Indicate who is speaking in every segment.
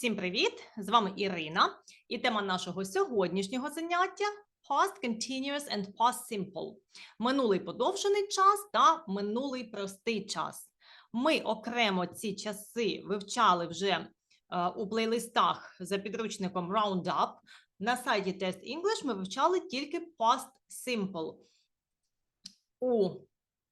Speaker 1: Всім привіт! З вами Ірина, і тема нашого сьогоднішнього заняття Past Continuous and Past Simple. Минулий подовжений час та минулий простий час. Ми окремо ці часи вивчали вже е, у плейлистах за підручником Roundup. На сайті Test English ми вивчали тільки Past Simple. У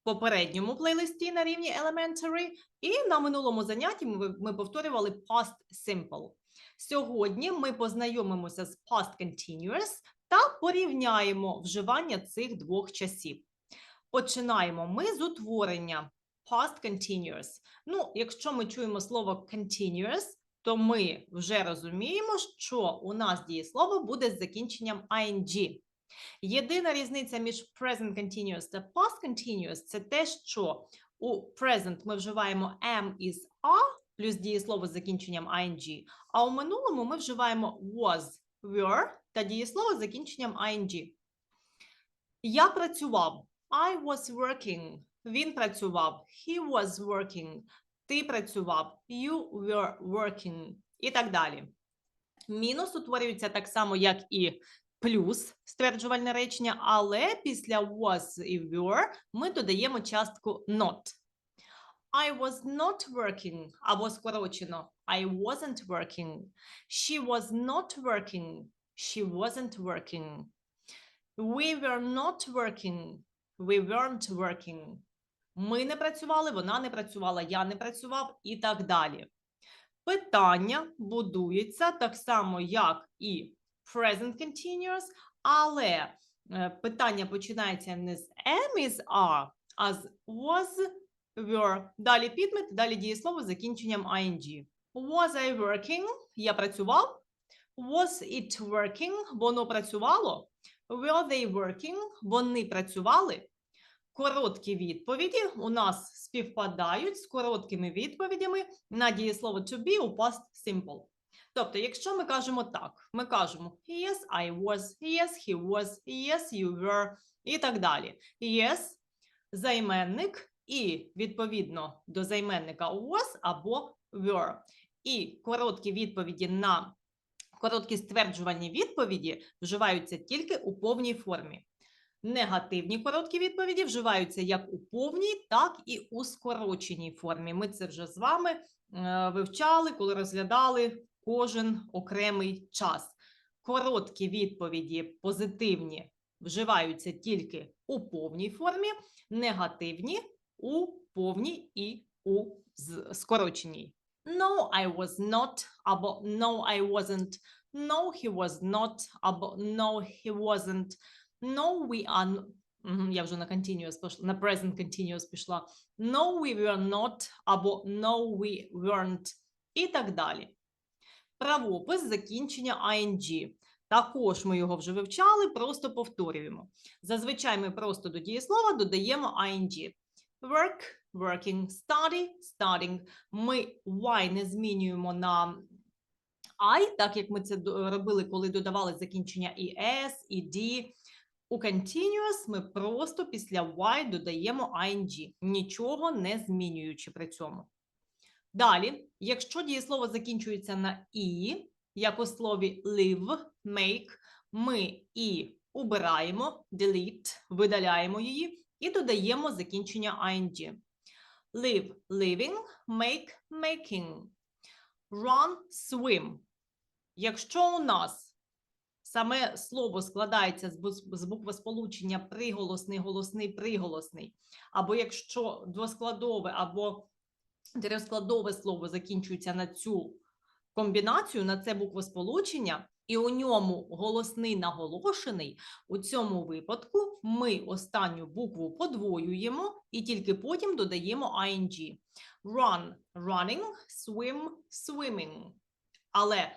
Speaker 1: попередньому плейлисті на рівні Elementary і на минулому занятті ми, ми повторювали past simple. Сьогодні ми познайомимося з past continuous та порівняємо вживання цих двох часів. Починаємо ми з утворення past continuous. Ну, якщо ми чуємо слово continuous, то ми вже розуміємо, що у нас дієслово буде з закінченням ing. Єдина різниця між present continuous та past continuous – це те, що у present ми вживаємо am із are плюс дієслово з закінченням ing, а у минулому ми вживаємо was, were та дієслово з закінченням ing. Я працював. I was working. Він працював. He was working. Ти працював. You were working. І так далі. Мінус утворюється так само, як і плюс стверджувальне речення, але після was і were ми додаємо частку not. I was not working або скорочено I wasn't working. She was not working. She wasn't working. We were not working. We weren't working. Ми не працювали, вона не працювала, я не працював і так далі. Питання будується так само, як і present continuous, але е, питання починається не з am із are, а з was, were. Далі підмет, далі дієслово з закінченням ing. Was I working? Я працював. Was it working? Воно працювало. Were they working? Вони працювали. Короткі відповіді у нас співпадають з короткими відповідями на дієслово to be у past simple. Тобто, якщо ми кажемо так, ми кажемо yes, I was, yes, he was, yes, you were і так далі. Yes – займенник і, відповідно, до займенника was або were. І короткі відповіді на короткі стверджувальні відповіді вживаються тільки у повній формі. Негативні короткі відповіді вживаються як у повній, так і у скороченій формі. Ми це вже з вами е, вивчали, коли розглядали кожен окремий час. Короткі відповіді позитивні вживаються тільки у повній формі, негативні у повній і у скороченій. No, I was not або no, I wasn't. No, he was not або no, he wasn't. No, we are я вже на continuous пішла, на present continuous пішла. No, we were not або no, we weren't і так далі. Правопис закінчення ing. Також ми його вже вивчали, просто повторюємо. Зазвичай ми просто до дієслова додаємо ing. Work, working, study, studying. Ми y не змінюємо на I, так як ми це робили, коли додавали закінчення і s, і d. У continuous ми просто після y додаємо ing, нічого не змінюючи при цьому. Далі, якщо дієслово закінчується на і, як у слові live, make, ми і убираємо, delete, видаляємо її і додаємо закінчення ing. Live, living, make, making. Run, swim. Якщо у нас саме слово складається з буквосполучення приголосний, голосний, приголосний, або якщо двоскладове, або Трьохскладове слово закінчується на цю комбінацію, на це буквосполучення, і у ньому голосний наголошений. У цьому випадку ми останню букву подвоюємо і тільки потім додаємо ing. Run – running, swim – swimming. Але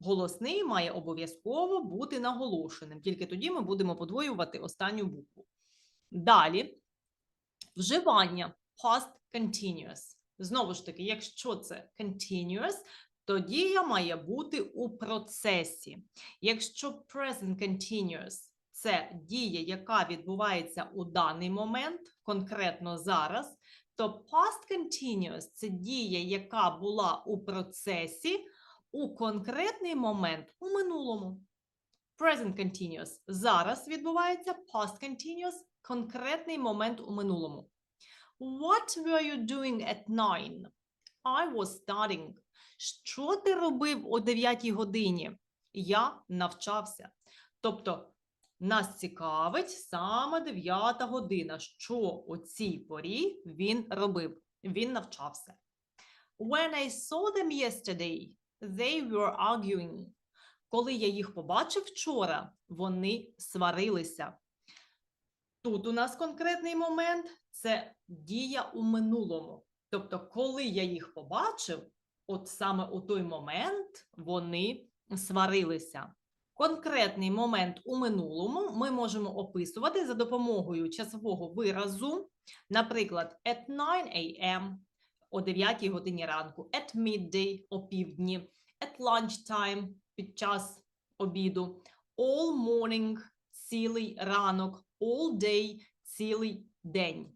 Speaker 1: голосний має обов'язково бути наголошеним. Тільки тоді ми будемо подвоювати останню букву. Далі вживання past continuous. Знову ж таки, якщо це continuous, то дія має бути у процесі. Якщо present continuous це дія, яка відбувається у даний момент, конкретно зараз, то past continuous це дія, яка була у процесі у конкретний момент у минулому. Present continuous зараз відбувається past continuous конкретний момент у минулому. What were you doing at nine? I was studying. Що ти робив о 9 годині? Я навчався. Тобто нас цікавить саме 9 година. Що о цій порі він робив? Він навчався. When I saw them yesterday, they were arguing. Коли я їх побачив вчора, вони сварилися. Тут у нас конкретний момент це дія у минулому. Тобто, коли я їх побачив, от саме у той момент вони сварилися. Конкретний момент у минулому ми можемо описувати за допомогою часового виразу, наприклад, at 9 a.m. о 9 годині ранку, at midday о півдні, at lunchtime під час обіду, all morning цілий ранок, all day цілий день.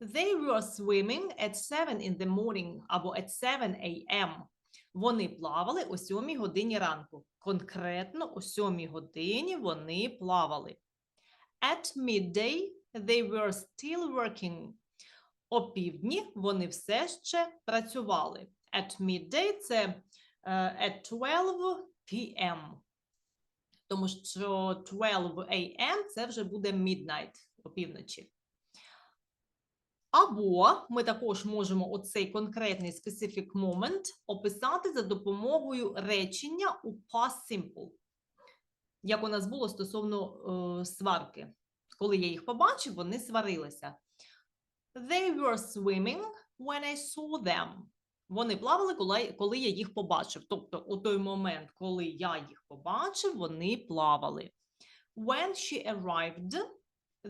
Speaker 1: They were swimming at 7 in the morning або at 7 a.m. Вони плавали о 7 годині ранку. Конкретно о 7 годині вони плавали. At midday they were still working. О півдні вони все ще працювали. At midday це е, at 12 p.m. Тому що 12 a.m. це вже буде midnight опівночі. Або ми також можемо оцей конкретний specific moment описати за допомогою речення у past simple. Як у нас було стосовно е, сварки. Коли я їх побачив, вони сварилися. They were swimming when I saw them. Вони плавали, коли, коли я їх побачив. Тобто, у той момент, коли я їх побачив, вони плавали. When she arrived,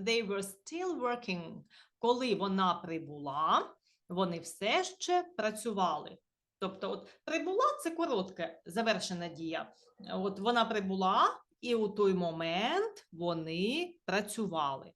Speaker 1: they were still working. Коли вона прибула, вони все ще працювали. Тобто, от прибула це коротке завершена дія. От вона прибула, і у той момент вони працювали.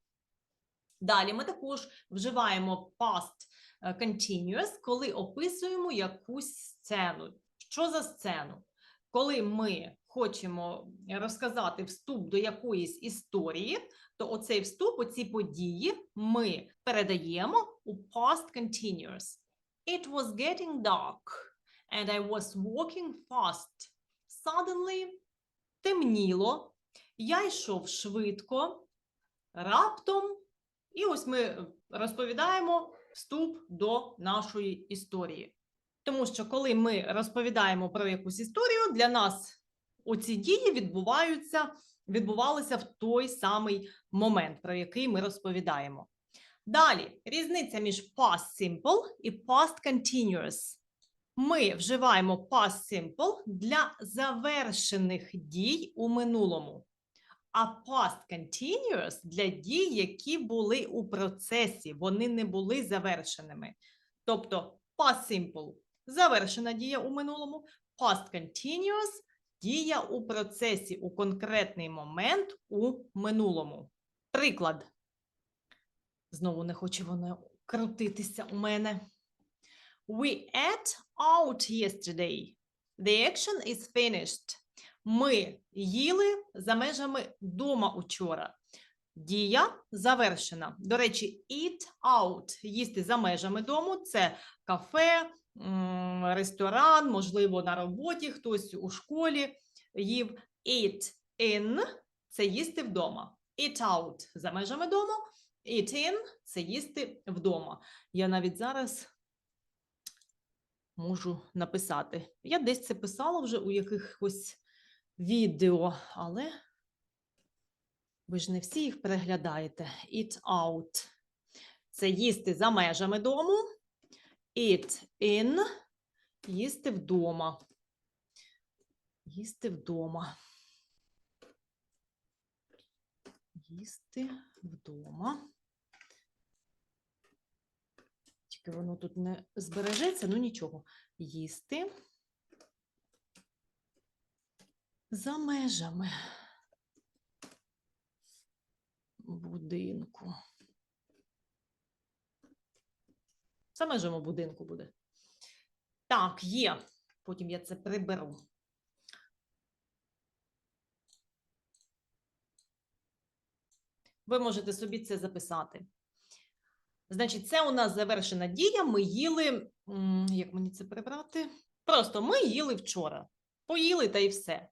Speaker 1: Далі ми також вживаємо past е, continuous, коли описуємо якусь сцену. Що за сцену? Коли ми хочемо розказати вступ до якоїсь історії, то оцей вступ, оці події ми передаємо у past continuous. It was getting dark, and I was walking fast. Suddenly темніло, я йшов швидко, раптом, і ось ми розповідаємо вступ до нашої історії. Тому що, коли ми розповідаємо про якусь історію, для нас оці дії відбуваються, відбувалися в той самий момент, про який ми розповідаємо. Далі різниця між past simple і past continuous. Ми вживаємо past simple для завершених дій у минулому, а past continuous для дій, які були у процесі, вони не були завершеними. Тобто past simple завершена дія у минулому, past continuous дія у процесі у конкретний момент у минулому. Приклад. Знову не хоче воно крутитися у мене. We ate out yesterday. The action is finished. Ми їли за межами дома учора. Дія завершена. До речі, eat out їсти за межами дому це кафе, ресторан, можливо, на роботі, хтось у школі їв. Eat in це їсти вдома. Eat out за межами дому. Eat in це їсти вдома. Я навіть зараз можу написати. Я десь це писала вже у якихось відео, але ви ж не всі їх переглядаєте. Eat out. Це їсти за межами дому. Eat in їсти вдома. Їсти вдома. Їсти вдома. Тільки воно тут не збережеться, ну нічого. Їсти за межами будинку. За межами будинку буде. Так, є. Потім я це приберу. Ви можете собі це записати. Значить, це у нас завершена дія. Ми їли. Як мені це прибрати? Просто ми їли вчора. Поїли та й все.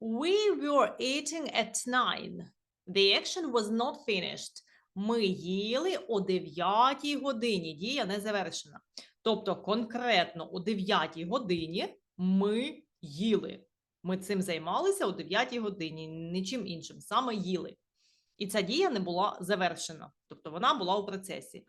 Speaker 1: We were eating at nine. The action was not finished. Ми їли о 9 годині. Дія не завершена. Тобто, конкретно о 9 годині ми їли. Ми цим займалися о 9 годині, нічим іншим, саме їли. І ця дія не була завершена, тобто вона була у процесі.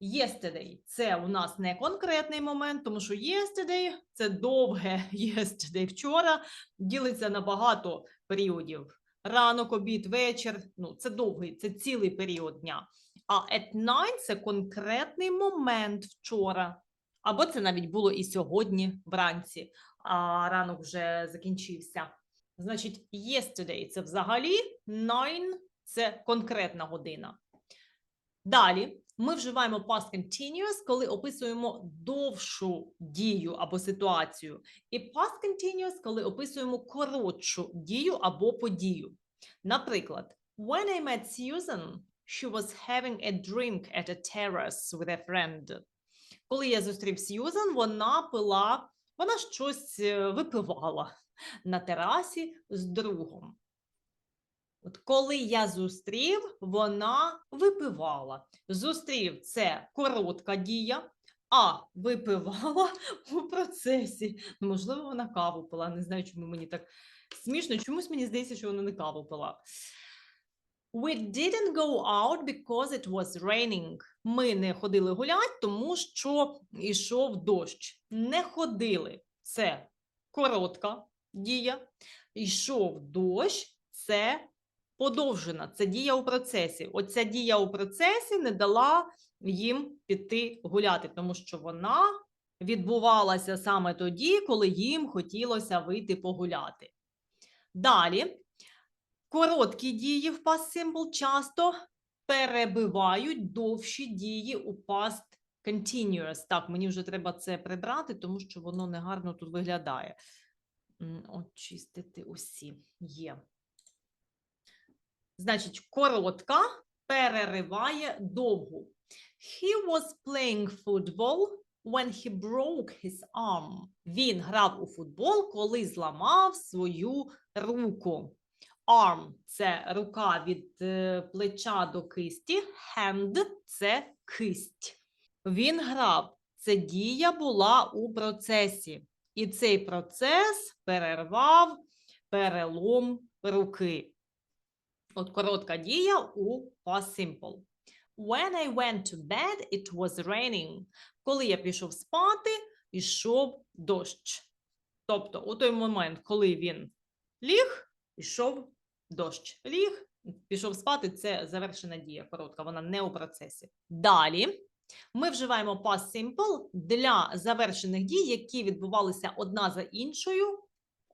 Speaker 1: Yesterday – це у нас не конкретний момент, тому що yesterday – це довге yesterday вчора, ділиться на багато періодів. Ранок, обід, вечір. Ну, це довгий, це цілий період дня. А at nine – це конкретний момент вчора. Або це навіть було і сьогодні вранці, а ранок вже закінчився. Значить, yesterday – це взагалі, nine – це конкретна година. Далі ми вживаємо past continuous, коли описуємо довшу дію або ситуацію, і past continuous, коли описуємо коротшу дію або подію. Наприклад, when I met Susan, she was having a drink at a terrace with a friend. Коли я зустрів Сьюзан, вона пила, вона щось е, випивала на терасі з другом. От коли я зустрів, вона випивала. Зустрів це коротка дія, а випивала у процесі. Ну, Можливо, вона каву пила. Не знаю, чому мені так смішно. Чомусь мені здається, що вона не каву пила. We didn't go out because it was raining. Ми не ходили гуляти, тому що йшов дощ. Не ходили. Це коротка дія. Йшов дощ, це подовжена, це дія у процесі. Оця дія у процесі не дала їм піти гуляти, тому що вона відбувалася саме тоді, коли їм хотілося вийти погуляти. Далі, короткі дії в past simple часто перебивають довші дії у past continuous. Так, мені вже треба це прибрати, тому що воно негарно тут виглядає. Очистити усі є. Значить, коротка перериває довгу. He was playing football when he broke his arm. Він грав у футбол, коли зламав свою руку. Arm – це рука від е, плеча до кисті. Hand – це кисть. Він грав. Це дія була у процесі. І цей процес перервав перелом руки. От коротка дія у past simple. When I went to bed, it was raining. Коли я пішов спати, йшов дощ. Тобто, у той момент, коли він ліг, йшов дощ. Ліг, пішов спати, це завершена дія коротка, вона не у процесі. Далі ми вживаємо past simple для завершених дій, які відбувалися одна за іншою.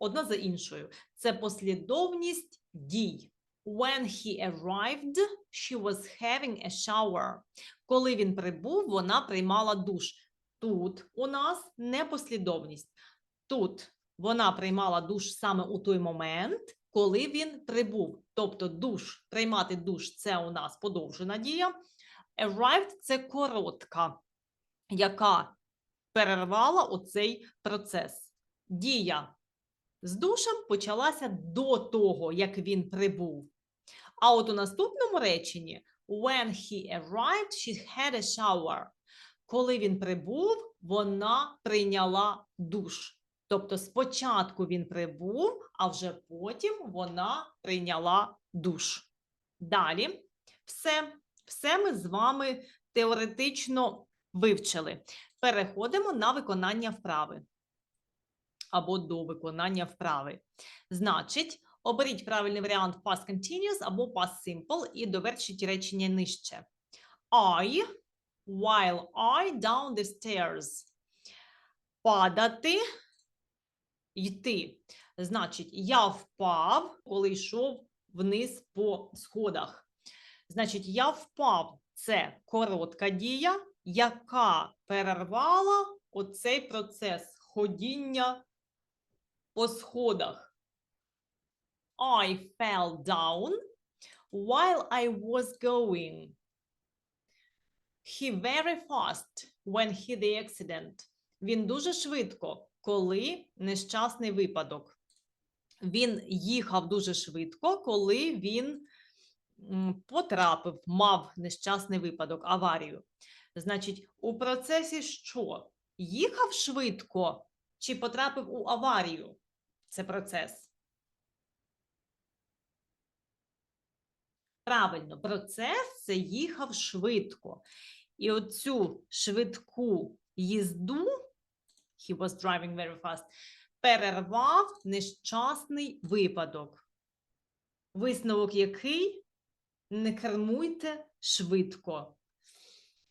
Speaker 1: Одна за іншою. Це послідовність дій. When he arrived, she was having a shower. Коли він прибув, вона приймала душ. Тут у нас непослідовність. Тут вона приймала душ саме у той момент, коли він прибув. Тобто душ, приймати душ це у нас подовжена дія. Arrived – це коротка, яка перервала оцей процес. Дія з душем почалася до того, як він прибув. А от у наступному реченні when he arrived, she had a shower. Коли він прибув, вона прийняла душ. Тобто спочатку він прибув, а вже потім вона прийняла душ. Далі все, все ми з вами теоретично вивчили. Переходимо на виконання вправи або до виконання вправи. Значить, оберіть правильний варіант past continuous або past simple і довершіть речення нижче. I, while I down the stairs. Падати, йти. Значить, я впав, коли йшов вниз по сходах. Значить, я впав це коротка дія, яка перервала оцей процес ходіння по сходах. I fell down while I was going. He very fast when he the accident. Він дуже швидко, коли нещасний випадок. Він їхав дуже швидко, коли він потрапив, мав нещасний випадок, аварію. Значить, у процесі що? Їхав швидко чи потрапив у аварію? Це процес. Правильно, процес це їхав швидко. І оцю швидку їзду, he was driving very fast, перервав нещасний випадок. Висновок який? Не кермуйте швидко.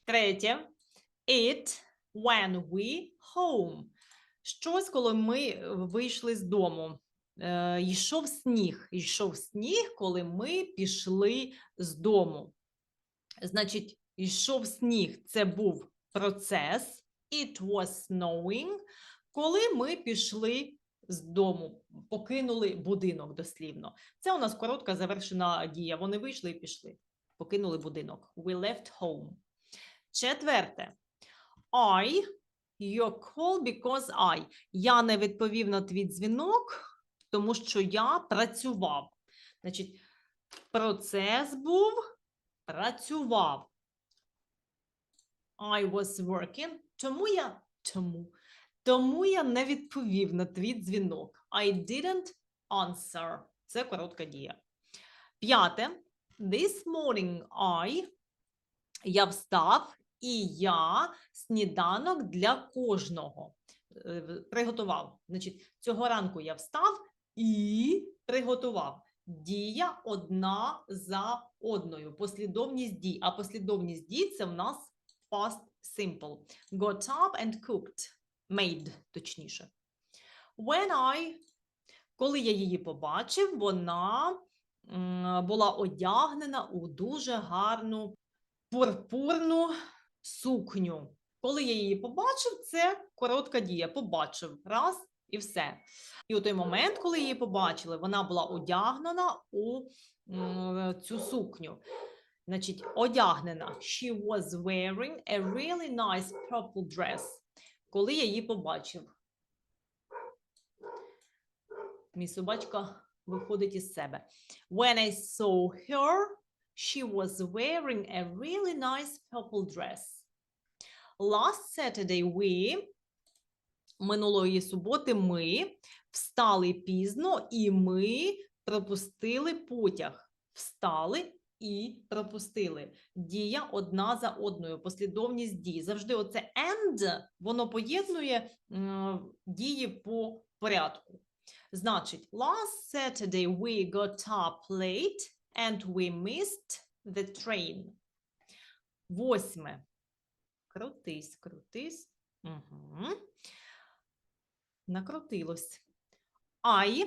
Speaker 1: Третє. It when we home. Щось, коли ми вийшли з дому. Е, йшов сніг. Йшов сніг, коли ми пішли з дому. Значить, йшов сніг це був процес. It was snowing, коли ми пішли з дому, покинули будинок дослівно. Це у нас коротка завершена дія. Вони вийшли і пішли. Покинули будинок. We left home. Четверте. I your call because I. Я не відповів на твій дзвінок, тому що я працював. Значить, процес був працював. I was working. Тому я тому. Тому я не відповів на твій дзвінок. I didn't answer. Це коротка дія. П'яте. This morning I. Я встав і я сніданок для кожного е, приготував. Значить, цього ранку я встав і приготував. Дія одна за одною. Послідовність дій. А послідовність дій це в нас past simple. Got up and cooked. Made, точніше. When I, коли я її побачив, вона була одягнена у дуже гарну пурпурну сукню. Коли я її побачив, це коротка дія. Побачив раз і все. І у той момент, коли її побачили, вона була одягнена у цю сукню. Значить, одягнена. She was wearing a really nice purple dress. Коли я її побачив. Мій собачка виходить із себе. When I saw her, she was wearing a really nice purple dress. Last Saturday we минулої суботи ми встали пізно і ми пропустили потяг. Встали і пропустили. Дія одна за одною, послідовність дій. Завжди оце and, воно поєднує м, дії по порядку. Значить, last Saturday we got up late and we missed the train. Восьме. Крутись, крутись. Угу. Накрутилось. I.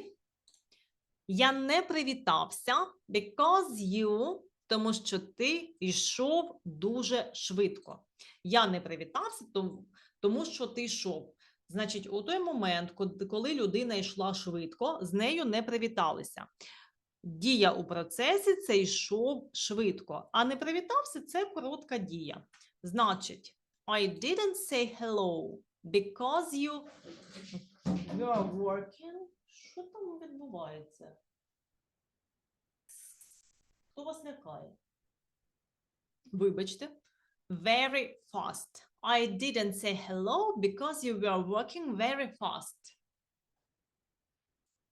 Speaker 1: Я не привітався because you, тому що ти йшов дуже швидко. Я не привітався, тому, що ти йшов. Значить, у той момент, коли людина йшла швидко, з нею не привіталися. Дія у процесі це йшов швидко, а не привітався це коротка дія. Значить, I didn't say hello because you You are working. Що там відбувається? Хто вас лякає? Вибачте. Very fast. I didn't say hello because you were working very fast.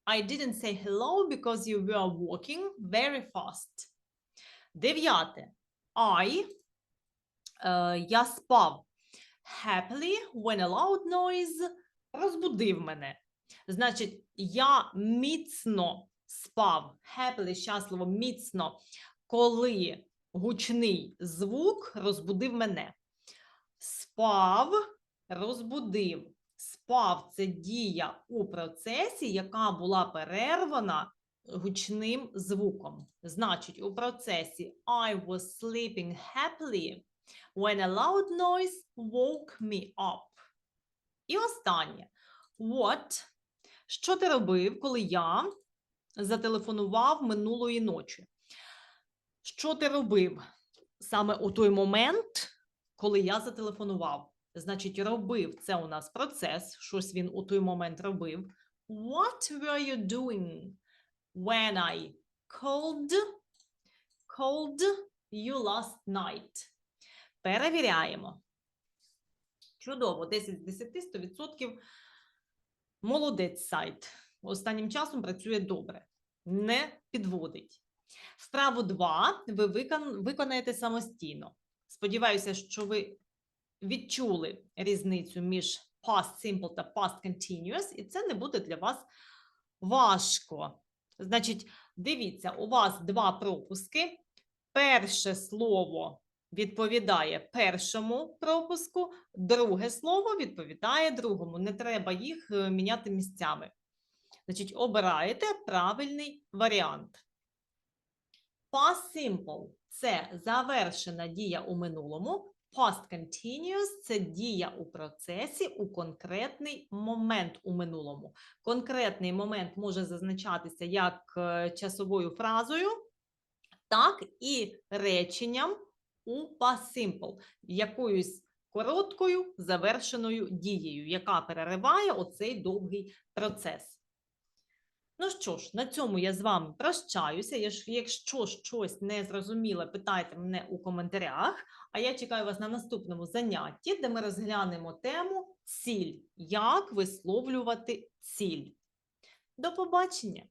Speaker 1: I didn't say hello because you were walking very fast. Дев'яте. I. е, я спав happily when a loud noise розбудив мене. Значить, я міцно спав, happily, щасливо, міцно, коли гучний звук розбудив мене. Спав, розбудив. Спав це дія у процесі, яка була перервана гучним звуком. Значить, у процесі I was sleeping happily when a loud noise woke me up. І останнє. What? Що ти робив, коли я зателефонував минулої ночі? Що ти робив саме у той момент, коли я зателефонував? Значить, робив це у нас процес, щось він у той момент робив. What were you doing when I called, called you last night? Перевіряємо. Чудово, 10 з 10, 100%. Молодець сайт. Останнім часом працює добре. Не підводить. Вправу 2 ви викон- виконаєте самостійно. Сподіваюся, що ви відчули різницю між past simple та past continuous, і це не буде для вас важко. Значить, дивіться, у вас два пропуски. Перше слово відповідає першому пропуску, друге слово відповідає другому. Не треба їх е, міняти місцями. Значить, обираєте правильний варіант. Past simple – це завершена дія у минулому. Past continuous – це дія у процесі у конкретний момент у минулому. Конкретний момент може зазначатися як е, часовою фразою, так і реченням у past simple, якоюсь короткою завершеною дією, яка перериває оцей довгий процес. Ну що ж, на цьому я з вами прощаюся. Якщо щось не зрозуміле, питайте мене у коментарях. А я чекаю вас на наступному занятті, де ми розглянемо тему ціль. Як висловлювати ціль. До побачення!